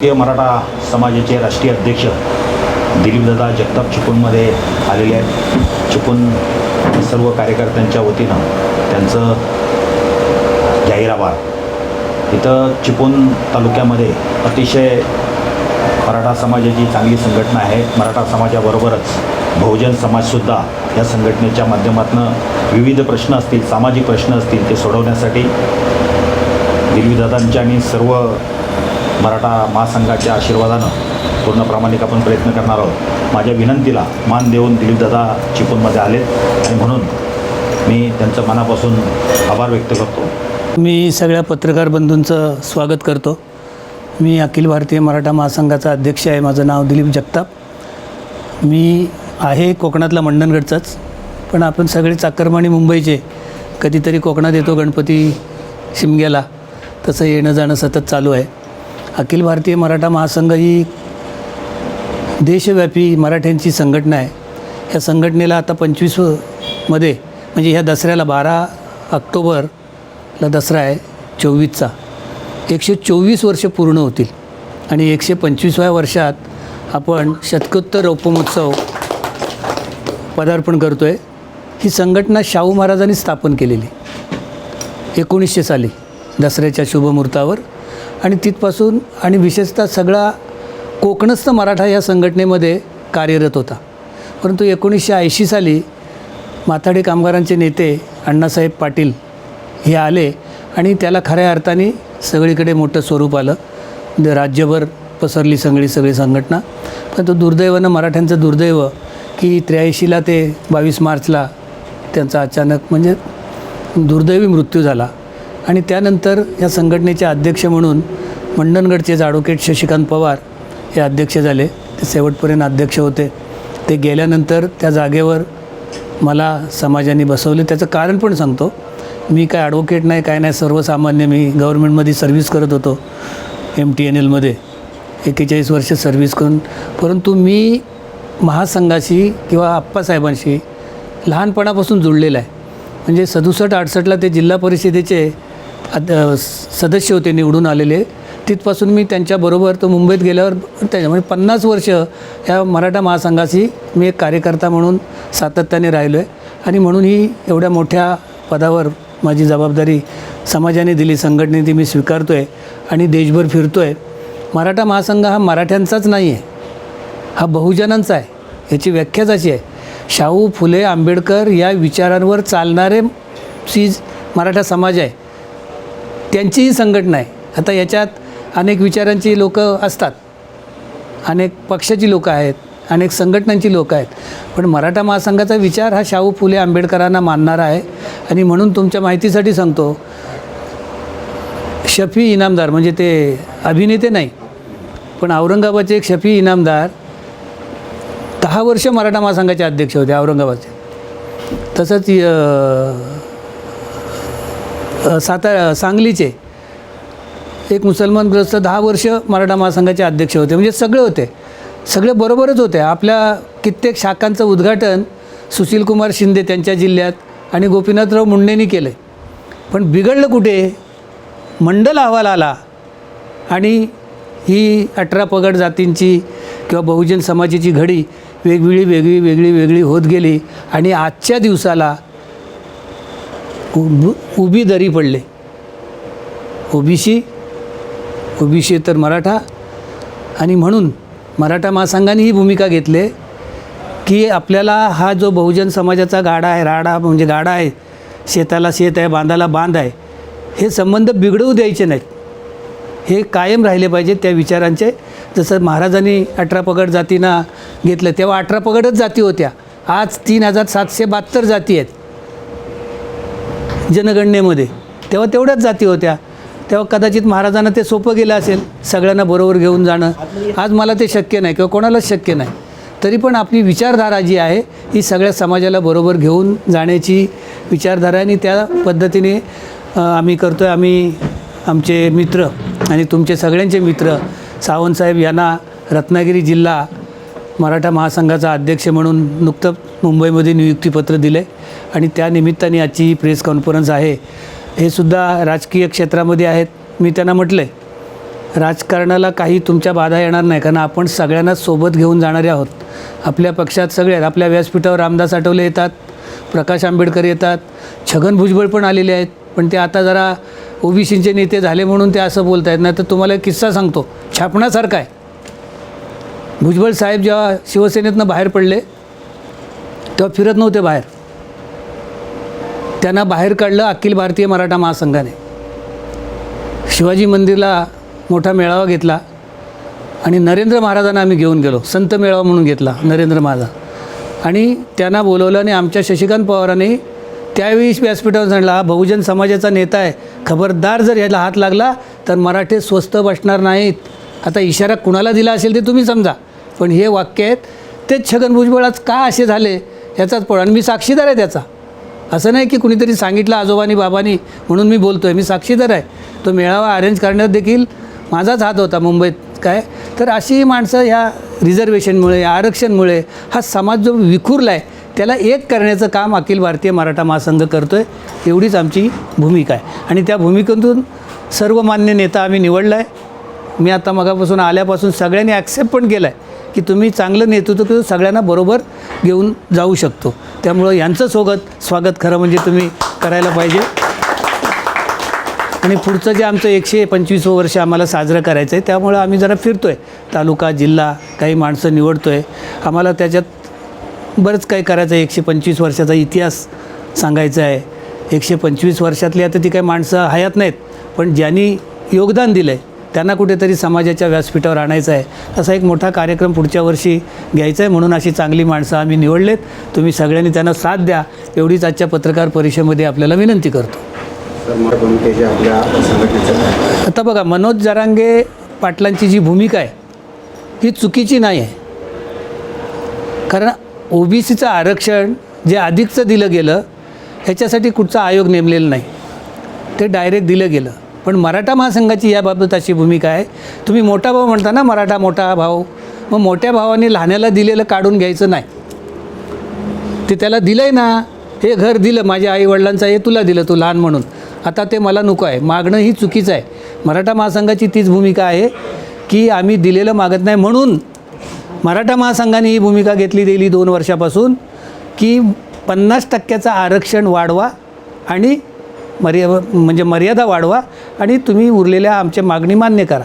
भारतीय मराठा समाजाचे राष्ट्रीय अध्यक्ष दिलीपदादा जगताप चिपळूणमध्ये आलेले आहेत. चिपळूण सर्व कार्यकर्त्यांच्या वतीनं त्यांचं जाहीर आभार इथं चिपळूण तालुक्यामध्ये अतिशय मराठा समाजाची चांगली संघटना आहे. मराठा समाजाबरोबरच बहुजन समाजसुद्धा या संघटनेच्या माध्यमातून विविध प्रश्न असतील सामाजिक प्रश्न असतील ते सोडवण्यासाठी दिलीपदादांच्या आणि सर्व मराठा महासंघाच्या आशीर्वादानं पूर्ण प्रामाणिक आपण प्रयत्न करणार आहोत. माझ्या विनंतीला मान देऊन दिलीपदादा चिपळूणमध्ये आलेत आणि म्हणून मी त्यांचं मनापासून आभार व्यक्त करतो. मी सगळ्या पत्रकार बंधूंचं स्वागत करतो. मी अखिल भारतीय मराठा महासंघाचा अध्यक्ष आहे. माझं नाव दिलीप जगताप. मी आहे कोकणातला मंडणगडचाच. पण आपण सगळे चाकरमाणी मुंबईचे कधीतरी कोकणात येतो गणपती शिमग्याला. तसं येणं जाणं सतत चालू आहे. अखिल भारतीय मराठा महासंघ ही देशव्यापी मराठ्यांची संघटना आहे. या संघटनेला आता पंचवीसमध्ये म्हणजे ह्या दसऱ्याला बारा ऑक्टोबरला दसरा आहे चोवीसचा. एकशे चोवीस वर्ष पूर्ण होतील आणि एकशे पंचवीसव्या वर्षात आपण शतकोत्तर रौपमोत्सव पदार्पण करतो आहे ही संघटना शाहू महाराजांनी स्थापन केलेली एकोणीसशे साली दसऱ्याच्या शुभमुहूर्तावर. आणि तिथपासून आणि विशेषतः सगळा कोकणस्थ मराठा या संघटनेमध्ये कार्यरत होता. परंतु एकोणीसशे ऐंशी साली माथाडी कामगारांचे नेते अण्णासाहेब पाटील हे आले आणि त्याला खऱ्या अर्थाने सगळीकडे मोठं स्वरूप आलं. म्हणजे राज्यभर पसरली सगळी सगळी संघटना. पण तो दुर्दैवानं मराठ्यांचं दुर्दैव की त्र्याऐंशीला ते बावीस मार्चला त्यांचा अचानक म्हणजे दुर्दैवी मृत्यू झाला. आणि त्यानंतर या संघटनेचे अध्यक्ष म्हणून मंडणगडचे ॲडव्होकेट शशिकांत पवार हे अध्यक्ष झाले. ते शेवटपर्यंत अध्यक्ष होते. ते गेल्यानंतर त्या जागेवर मला समाजाने बसवले. त्याचं कारण पण सांगतो. मी काय ॲडव्होकेट नाही काय नाही सर्वसामान्य मी गव्हर्मेंटमध्ये सर्व्हिस करत होतो. एम टी एन एलमध्ये एक्केचाळीस वर्ष सर्व्हिस करून. परंतु मी महासंघाशी किंवा आप्पासाहेबांशी लहानपणापासून जुळलेला आहे. म्हणजे सदुसष्ट अडसष्टला ते जिल्हा परिषदेचे अद सदस्य होते निवडून आलेले. तिथपासून मी त्यांच्याबरोबर तो मुंबईत गेल्यावर त्याच्या म्हणजे पन्नास वर्ष या मराठा महासंघाशी मी एक कार्यकर्ता म्हणून सातत्याने राहिलो आहे आणि म्हणून ही एवढ्या मोठ्या पदावर माझी जबाबदारी समाजाने दिली संघटने ती मी स्वीकारतो आहे आणि देशभर फिरतो आहे मराठा महासंघ हा मराठ्यांचाच नाही आहे हा बहुजनांचा आहे याची व्याख्याच अशी आहे. शाहू फुले आंबेडकर या विचारांवर चालणारे चीज मराठा समाज आहे. त्यांचीही संघटना आहे. आता याच्यात अनेक विचारांची लोक असतात. अनेक पक्षाची लोकं आहेत. अनेक संघटनांची लोकं आहेत. पण मराठा महासंघाचा विचार हा शाहू फुले आंबेडकरांना मानणारा आहे. आणि म्हणून तुमच्या माहितीसाठी सांगतो शफी इनामदार म्हणजे ते अभिनेते नाही पण औरंगाबादचे एक शफी इनामदार दहा वर्ष मराठा महासंघाचे अध्यक्ष होते औरंगाबादचे. तसंच सातारा सांगलीचे. एक मुसलमानग्रस्त दहा वर्ष मराठा महासंघाचे अध्यक्ष होते. म्हणजे सगळे होते. सगळे बरोबरच होते. आपल्या कित्येक शाखांचं उद्घाटन सुशीलकुमार शिंदे त्यांच्या जिल्ह्यात आणि गोपीनाथराव मुंडेंनी केलं पण बिघडलं कुठे? मंडल अहवाल आला. आणि ही अठरा पगड जातींची किंवा बहुजन समाजाची घडी वेगवेगळी वेगळी वेगळी वेगळी होत गेली. आणि आजच्या दिवसाला उब उभी दरी पडले. ओबीसी ओबीसी तर मराठा. आणि म्हणून मराठा महासंघाने ही भूमिका घेतली की आपल्याला हा जो बहुजन समाजाचा गाडा आहे राडा म्हणजे गाडा आहे शेताला शेत आहे बांधाला बांध आहे हे संबंध बिघडवू द्यायचे नाहीत. हे कायम राहिले पाहिजे त्या विचारांचे. जसं महाराजांनी अठरा पगड जातींना घेतलं तेव्हा अठरा पगडच जाती होत्या. आज तीन हजार सातशे बहात्तर जाती आहेत. जनगणनेमध्ये. तेव्हा तेवढ्याच जाती होत्या. तेव्हा कदाचित महाराजांना ते सोपं गेलं असेल सगळ्यांना बरोबर घेऊन जाणं. आज मला ते शक्य नाही किंवा कोणालाच शक्य नाही. तरी पण आपली विचारधारा जी आहे ही सगळ्या समाजाला बरोबर घेऊन जाण्याची विचारधारा आणि त्या पद्धतीने आम्ही करतो आहे आम्ही आमचे मित्र आणि तुमचे सगळ्यांचे मित्र सावंतसाहेब यांना रत्नागिरी जिल्हा मराठा महासंघाचा अध्यक्ष म्हणून नुकतं मुंबईमध्ये नियुक्तीपत्र दिलं आहे आणि त्या निमित्ताने आजची ही प्रेस कॉन्फरन्स आहे. हे सुद्धा राजकीय क्षेत्रामध्ये आहेत. मी त्यांना म्हटलं आहे राजकारणाला काही तुमच्या बाधा येणार नाही कारण आपण सगळ्यांना सोबत घेऊन जाणारे आहोत. आपल्या पक्षात सगळ्यात आपल्या व्यासपीठावर रामदास आठवले येतात प्रकाश आंबेडकर येतात छगन भुजबळ पण आलेले आहेत. पण ते आता जरा ओबीसीचे नेते झाले म्हणून ते असं बोलत आहेत नाही तर तुम्हाला एक किस्सा सांगतो. छापण्यासारखा आहे. भुजबळ साहेब जेव्हा शिवसेनेतनं बाहेर पडले तेव्हा फिरत नव्हते बाहेर. त्यांना बाहेर काढलं अखिल भारतीय मराठा महासंघाने. शिवाजी मंदिरला मोठा मेळावा घेतला आणि नरेंद्र महाराजांना आम्ही घेऊन गेलो. संत मेळावा म्हणून घेतला नरेंद्र महाराज. आणि त्यांना बोलवलं आणि आमच्या शशिकांत पवारांनी त्यावेळी व्यासपीठावर सांगला हा बहुजन समाजाचा नेता आहे. खबरदार जर याला हात लागला तर मराठे स्वस्त बसणार नाहीत. आता इशारा कुणाला दिला असेल ते तुम्ही समजा. पण हे वाक्य आहेत तेच छगन भुजबळ आज का असे झाले ह्याचाच पळ. आणि मी साक्षीदार आहे त्याचा. असं नाही की कुणीतरी सांगितलं आजोबानी बाबानी म्हणून मी बोलतो आहे मी साक्षीदार आहे. तो मेळावा अरेंज करण्यात देखील माझाच हात होता मुंबईत. काय? तर अशी माणसं ह्या रिझर्वेशनमुळे आरक्षणमुळे हा समाज जो विखुरला आहे त्याला एक करण्याचं काम अखिल भारतीय मराठा महासंघ करतो आहे एवढीच आमची भूमिका आहे. आणि त्या भूमिकेतून सर्वमान्य नेता आम्ही निवडला आहे मी आता मगापासून आल्यापासून सगळ्यांनी ॲक्सेप्ट पण केलं आहे की तुम्ही चांगलं नेतृत्व करून सगळ्यांना बरोबर घेऊन जाऊ शकतो. त्यामुळं यांचं स्वागत स्वागत खरं म्हणजे तुम्ही करायला पाहिजे. आणि पुढचं जे आमचं एकशे पंचवीसवं वर्ष आम्हाला साजरं करायचं आहे त्यामुळं आम्ही जरा फिरतो आहे तालुका जिल्हा काही माणसं निवडतो आहे आम्हाला त्याच्यात बरंच काही करायचं आहे. एकशे पंचवीस वर्षाचा इतिहास सांगायचा आहे. एकशे पंचवीस वर्षातली आता ती काही माणसं हयात नाहीत पण ज्यांनी योगदान दिलं आहे त्यांना कुठेतरी समाजाच्या व्यासपीठावर आणायचं आहे. असा एक मोठा कार्यक्रम पुढच्या वर्षी घ्यायचा आहे म्हणून अशी चांगली माणसं आम्ही निवडलेत. तुम्ही सगळ्यांनी त्यांना साथ द्या. एवढीच आजच्या पत्रकार परिषदेमध्ये आपल्याला विनंती करतो. आता बघा मनोज जरांगे पाटलांची जी भूमिका आहे ही चुकीची नाही आहे. कारण ओबीसीचं आरक्षण जे अधिकचं दिलं गेलं ह्याच्यासाठी कुठचा आयोग नेमलेला नाही. ते डायरेक्ट दिलं गेलं. पण मराठा महासंघाची याबाबत अशी भूमिका आहे. तुम्ही मोठा भाऊ म्हणता ना मराठा मोठा भाऊ. मग मोठ्या भावाने लहान्याला दिलेलं काढून घ्यायचं नाही. ते त्याला दिलं आहे ना हे घर दिलं माझ्या आईवडिलांचं हे तुला दिलं तू लहान म्हणून. आता ते मला नको आहे. मागणं ही चुकीचं आहे. मराठा महासंघाची तीच भूमिका आहे की आम्ही दिलेलं मागत नाही म्हणून मराठा महासंघाने ही भूमिका घेतली गेली दोन वर्षापासून की पन्नास टक्क्याचं आरक्षण वाढवा आणि मर्या म्हणजे मर्यादा वाढवा आणि तुम्ही उरलेल्या आमच्या मागणी मान्य करा.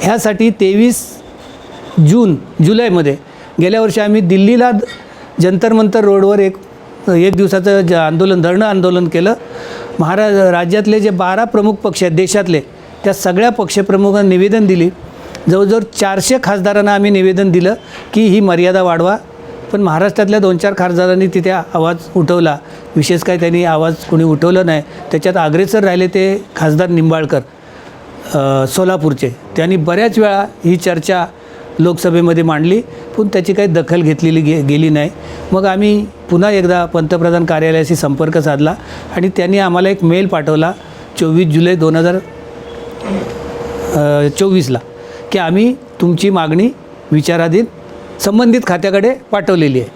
ह्यासाठी तेवीस जून जुलैमध्ये गेल्या वर्षी आम्ही दिल्लीला जंतर मंतर रोडवर एक एक दिवसाचं ज आंदोलन धरणं आंदोलन केलं. महारा राज्यातले जे बारा प्रमुख पक्ष आहेत देशातले त्या सगळ्या पक्षप्रमुखांना निवेदन दिली. जवळजवळ चारशे खासदारांना आम्ही निवेदन दिलं की ही मर्यादा वाढवा. पण महाराष्ट्रातल्या दोन चार खासदारांनी तिथे आवाज उठवला. विशेष काय त्यांनी आवाज कोणी उठवलं नाही. त्याच्यात अग्रेसर राहिले ते खासदार निंबाळकर सोलापूरचे. त्यांनी बऱ्याच वेळा ही चर्चा लोकसभेमध्ये मांडली पण त्याची काही दखल घेतलेली गे गेली नाही. मग आम्ही पुन्हा एकदा पंतप्रधान कार्यालयाशी संपर्क साधला आणि त्यांनी आम्हाला एक मेल पाठवला चोवीस जुलै दोन हजार चोवीसला की आम्ही तुमची मागणी विचाराधीन संबंधित खात्याकडे पाठवलेली आहे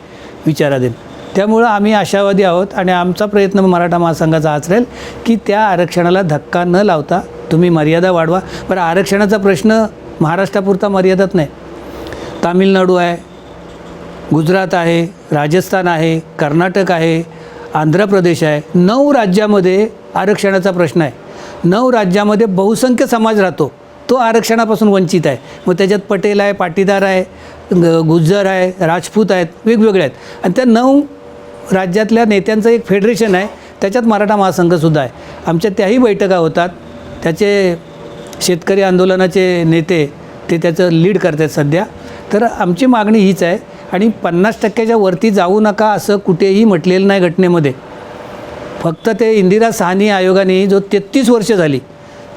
विचाराधीन. त्यामुळं आम्ही आशावादी आहोत आणि आमचा प्रयत्न मराठा महासंघाचा हाच की त्या आरक्षणाला धक्का न लावता तुम्ही मर्यादा वाढवा. पण आरक्षणाचा प्रश्न महाराष्ट्रापुरता मर्यादाच नाही. तामिळनाडू आहे गुजरात आहे राजस्थान आहे कर्नाटक आहे आंध्र प्रदेश आहे. नऊ राज्यामध्ये आरक्षणाचा प्रश्न आहे. नऊ राज्यामध्ये बहुसंख्य समाज राहतो. तो आरक्षणापासून वंचित आहे. मग त्याच्यात पटेल आहे पाटीदार आहे ग- गुज्जर आहे राजपूत आहेत वेगवेगळे आहेत. आणि त्या नऊ राज्यातल्या नेत्यांचं एक फेडरेशन आहे त्याच्यात मराठा महासंघसुद्धा आहे. आमच्या त्याही बैठका होतात. त्याचे शेतकरी आंदोलनाचे नेते ते त्याचं लीड करतात सध्या. तर आमची मागणी हीच आहे आणि पन्नास टक्क्याच्या वरती जाऊ नका असं कुठेही म्हटलेलं नाही घटनेमध्ये. फक्त ते इंदिरा साहनी आयोगाने जो तेहत्तीस वर्ष झाली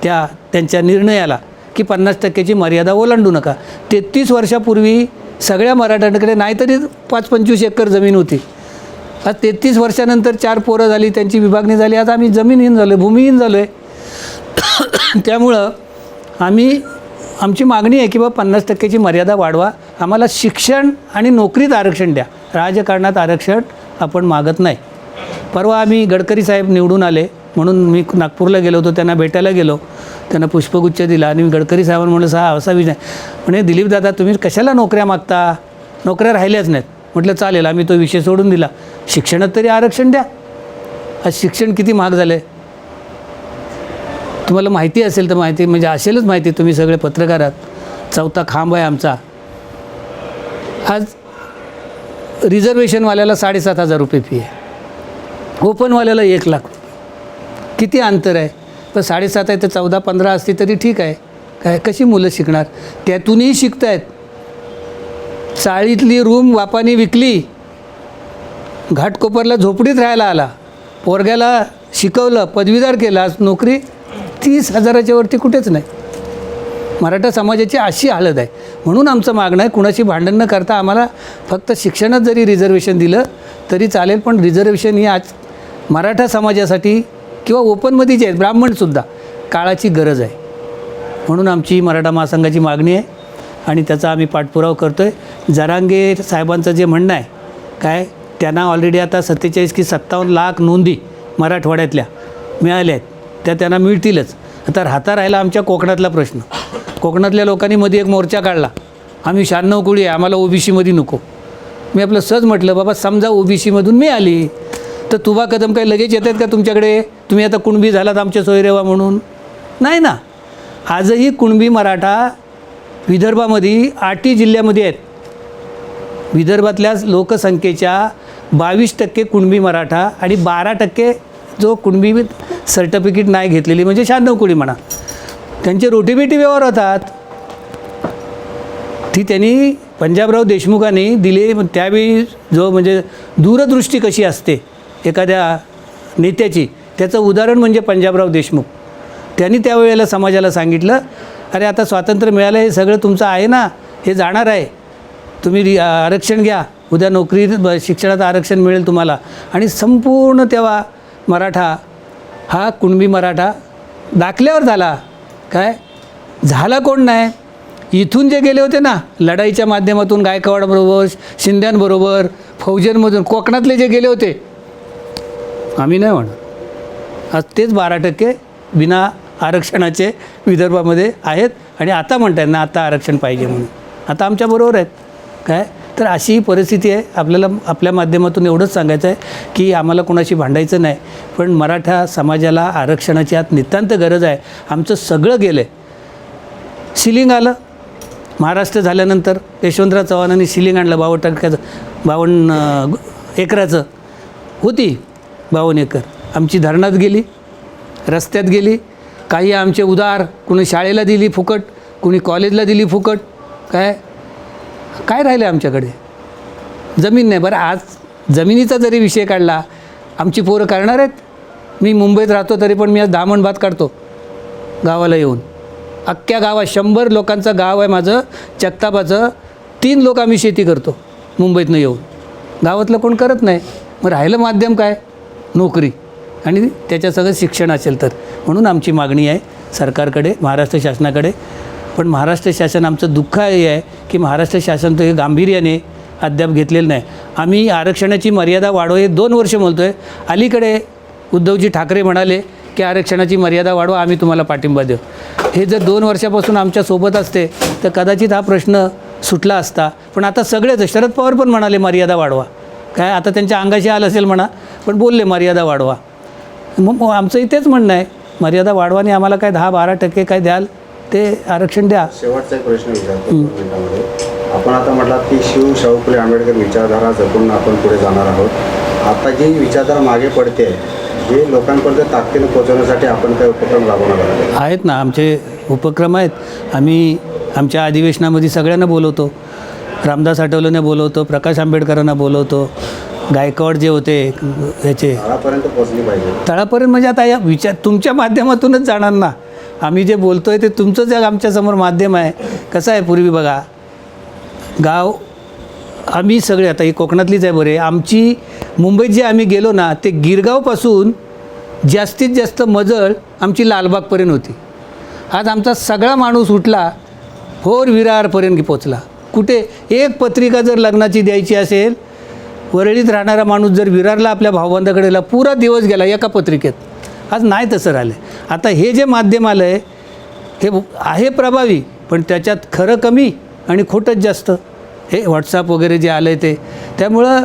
त्या त्यांच्या निर्णयाला की पन्नास टक्क्याची मर्यादा ओलांडू नका. तेहत्तीस वर्षापूर्वी सगळ्या मराठ्यांकडे नाहीतरी पाच पंचवीस एकर जमीन होती. आज तेहत्तीस वर्षानंतर चार पोरं झाली त्यांची विभागणी झाली आता आम्ही जमीनहीन झालो आहे भूमिहीन झालो आहे त्यामुळं आम्ही आमची मागणी आहे की बा पन्नास टक्क्याची मर्यादा वाढवा. आम्हाला शिक्षण आणि नोकरीत आरक्षण द्या. राजकारणात आरक्षण आपण मागत नाही. परवा आम्ही गडकरी साहेब निवडून आले म्हणून मी नागपूरला गेलो होतो त्यांना भेटायला गेलो. त्यांना पुष्पगुच्छ दिला आणि मी गडकरी साहेबांना म्हणलं सहा असा विषय म्हणे दिलीप दादा तुम्ही कशाला नोकऱ्या मागता? नोकऱ्या राहिल्याच नाहीत. म्हटलं चालेल आम्ही तो विषय सोडून दिला. शिक्षणात तरी आरक्षण द्या. आज शिक्षण किती महाग झालं आहे तुम्हाला माहिती असेल तर माहिती म्हणजे असेलच माहिती तुम्ही सगळे पत्रकार आहात चौथा खांब आहे आमचा. आज रिझर्वेशनवाल्याला साडेसात हजार रुपये फी आहे. ओपनवाल्याला एक लाख किती अंतर आहे? पण साडेसात आहे तर चौदा पंधरा असती तरी ठीक आहे. काय कशी मुलं शिकणार? त्यातूनही शिकत आहेत चाळीतली रूम वापानी विकली. घाटकोपरला झोपडीत राहायला आला. पोरग्याला शिकवलं पदवीदार केला. आज नोकरी तीस हजाराच्या वरती कुठेच नाही. मराठा समाजाची अशी हालत आहे. म्हणून आमचं मागणं आहे कुणाशी भांडण न करता आम्हाला फक्त शिक्षणात जरी रिझर्वेशन दिलं तरी चालेल. पण रिझर्वेशन ही आज मराठा समाजासाठी किंवा ओपनमध्ये जे आहेत ब्राह्मणसुद्धा काळाची गरज आहे. म्हणून आमची मराठा महासंघाची मागणी आहे आणि त्याचा आम्ही पाठपुरावा करतो आहे जरांगे साहेबांचं जे म्हणणं आहे काय? त्यांना ऑलरेडी आता सत्तेचाळीस की सत्तावन्न लाख नोंदी मराठवाड्यातल्या मिळाल्या आहेत. त्या त्यांना मिळतीलच. आता राहता राहिला आमच्या कोकणातला प्रश्न. कोकणातल्या लोकांनी मध्ये एक मोर्चा काढला. आम्ही शहाण्णव कुळी आहे आम्हाला ओबीसीमध्ये नको. मी आपलं सहज म्हटलं बाबा समजा ओबीसीमधून मी आली तर तुबा कदम काही लगेच येत आहेत का तुमच्याकडे? तुम्ही आता कुणबी झालात आमच्या सोयरेवा म्हणून? नाही ना. आजही कुणबी मराठा विदर्भामध्ये आठही जिल्ह्यामध्ये आहेत. विदर्भातल्या लोकसंख्येच्या बावीस टक्के कुणबी मराठा आणि बारा टक्के जो कुणबी सर्टिफिकेट नाही घेतलेली म्हणजे शहाण्णव कुळी म्हणा. त्यांचे रोटीबेटी व्यवहार होतात. ती त्यांनी पंजाबराव देशमुखांनी दिले त्यावेळी जो म्हणजे दूरदृष्टी कशी असते एखाद्या नेत्याची त्याचं उदाहरण म्हणजे पंजाबराव देशमुख. त्यांनी त्यावेळेला समाजाला सांगितलं अरे आता स्वातंत्र्य मिळालं हे सगळं तुमचं आहे ना हे जाणार आहे. तुम्ही आरक्षण घ्या. उद्या नोकरी ब- शिक्षणात आरक्षण मिळेल तुम्हाला. आणि संपूर्ण तेव्हा मराठा हा कुणबी मराठा दाखल्यावर झाला. काय? झाला कोण नाही? इथून जे गेले होते ना लढाईच्या माध्यमातून गायकवाडबरोबर शिंद्यांबरोबर फौजांमधून कोकणातले जे गेले होते आम्ही नाही म्हणत. आज तेच बारा टक्के बिना आरक्षणाचे विदर्भामध्ये आहेत. आणि आता म्हणतात ना आता आरक्षण पाहिजे म्हणून. आता आमच्याबरोबर आहेत. काय? तर अशी ही परिस्थिती आहे. आपल्याला आपल्या माध्यमातून एवढंच सांगायचं आहे की आम्हाला कोणाशी भांडायचं नाही. पण मराठा समाजाला आरक्षणाची आत नितांत गरज आहे. आमचं सगळं गेलं आहे सिलिंग आलं. महाराष्ट्र झाल्यानंतर यशवंतराव चव्हाणांनी सिलिंग आणलं. बावन्न टक्क्याचं बावन्न एकराचं. होती बावन्न एकर. आमची धरणात गेली. रस्त्यात गेली. काही आमचे उदार कुणी शाळेला दिली फुकट कुणी कॉलेजला दिली फुकट. काय? काय राहिलं आमच्याकडे? जमीन नाही. बरं आज जमिनीचा जरी विषय काढला आमची पोरं करणार आहेत. मी मुंबईत राहतो तरी पण मी आज दामण भात काढतो गावाला येऊन. अख्ख्या गावात शंभर लोकांचं गाव आहे माझं चक्तापाचं तीन लोक आम्ही शेती करतो मुंबईतनं येऊन. गावातलं कोण करत नाही. मग राहिलं माध्यम काय? नोकरी. आणि त्याच्या सगळं शिक्षण असेल तर. म्हणून आमची मागणी आहे सरकारकडे महाराष्ट्र शासनाकडे पण महाराष्ट्र शासन आमचं दुःख हे आहे की महाराष्ट्र शासन तर हे गांभीर्याने अद्याप घेतलेलं नाही. आम्ही आरक्षणाची मर्यादा वाढव हे दोन वर्ष बोलतो आहे अलीकडे उद्धवजी ठाकरे म्हणाले की आरक्षणाची मर्यादा वाढवा आम्ही तुम्हाला पाठिंबा देऊ. हे जर दोन वर्षापासून आमच्यासोबत असते तर कदाचित हा प्रश्न सुटला असता. पण आता सगळेच शरद पवार पण म्हणाले मर्यादा वाढवा. काय आता त्यांच्या अंगाशी आलं असेल म्हणा पण बोलले मर्यादा वाढवा. मग मग आमचं इथेच म्हणणं आहे मर्यादा वाढवाने आम्हाला काय दहा बारा टक्के काय द्याल? ते आरक्षण द्या. शेवटचा एक प्रश्न विचारतो मिनिटामध्ये आपण आता म्हटलात की शिव शाहू फुले आंबेडकर विचारधारा जपून आपण पुढे जाणार आहोत. आता जी विचारधारा मागे पडते हे लोकांपर्यंत ताकदीनं पोहोचवण्यासाठी आपण काय उपक्रम राबवणार आहोत? आहेत ना आमचे उपक्रम आहेत. आम्ही आमच्या अधिवेशनामध्ये सगळ्यांना बोलवतो. रामदास आठवलेंना बोलवतो प्रकाश आंबेडकरांना बोलवतो गायकवाड जे होते ह्याचे. काळापर्यंत पोहोचली पाहिजे. तळापर्यंत म्हणजे आता या विचार तुमच्या माध्यमातूनच जाणार ना. आम्ही जे बोलतो आहे ते तुमचं जग आमच्यासमोर माध्यम आहे. कसं आहे पूर्वी बघा गाव आम्ही सगळे आता ही कोकणातलीच आहे बरे आमची मुंबईत जे आम्ही गेलो ना ते गिरगावपासून जास्तीत जास्त मजळ आमची लालबागपर्यंत होती. आज आमचा सगळा माणूस उठला होर विरारपर्यंत पोचला कुठे? एक पत्रिका जर लग्नाची द्यायची असेल वरळीत राहणारा माणूस जर विरारला आपल्या भावबंधाकडे पुरा दिवस गेला एका पत्रिकेत. आज नाही तसं राहिलं आहे आता हे जे माध्यम आलं आहे हे आहे प्रभावी पण त्याच्यात खरं कमी आणि खोटंच जास्त. हे व्हॉट्सअप वगैरे जे आलं आहे ते. त्यामुळं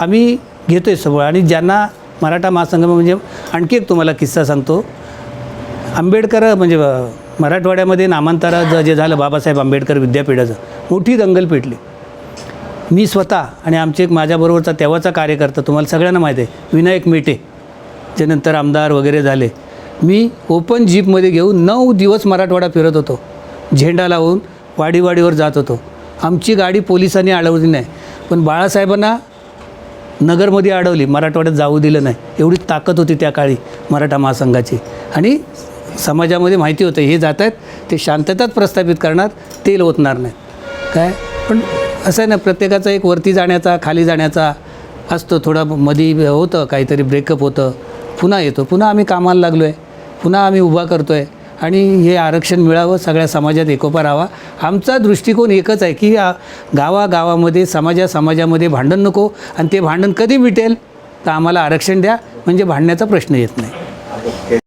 आम्ही घेतो आहे सगळं. आणि ज्यांना मराठा महासंघ म्हणजे आणखी एक तुम्हाला किस्सा सांगतो. आंबेडकर म्हणजे मराठवाड्यामध्ये नामांतराचं जे झालं बाबासाहेब आंबेडकर विद्यापीठाचं मोठी दंगल पेटली. मी स्वतः आणि आमचे एक माझ्याबरोबरचा तेव्हाचा कार्यकर्ता तुम्हाला सगळ्यांना माहिती आहे विनायक मेटे. त्यानंतर आमदार वगैरे झाले. मी ओपन जीपमध्ये घेऊन नऊ दिवस मराठवाडा फिरत होतो. झेंडा लावून वाडीवाडीवर जात होतो. आमची गाडी पोलिसांनी अडवली नाही. पण बाळासाहेबांना नगरमध्ये अडवली. मराठवाड्यात जाऊ दिलं नाही. एवढी ताकद होती त्या काळी मराठा महासंघाची. आणि समाजामध्ये माहिती होतं हे जात आहेत ते शांतताच प्रस्थापित करणार तेल ओतणार नाहीत काय? पण असं आहे ना प्रत्येकाचा एक वरती जाण्याचा खाली जाण्याचा असतो. थोडा मधी होतं काहीतरी ब्रेकअप होतं. पुन्हा येतो. पुन्हा आम्ही कामाला लागलो आहे पुन्हा आम्ही उभा करतो आहे आणि हे आरक्षण मिळावं सगळ्या समाजात एकोपा राहावा आमचा दृष्टिकोन एकच आहे की गावागावामध्ये समाजा समाजामध्ये भांडण नको आणि ते भांडण कधी मिटेल तर आम्हाला आरक्षण द्या. म्हणजे भांडण्याचा प्रश्न येत नाही.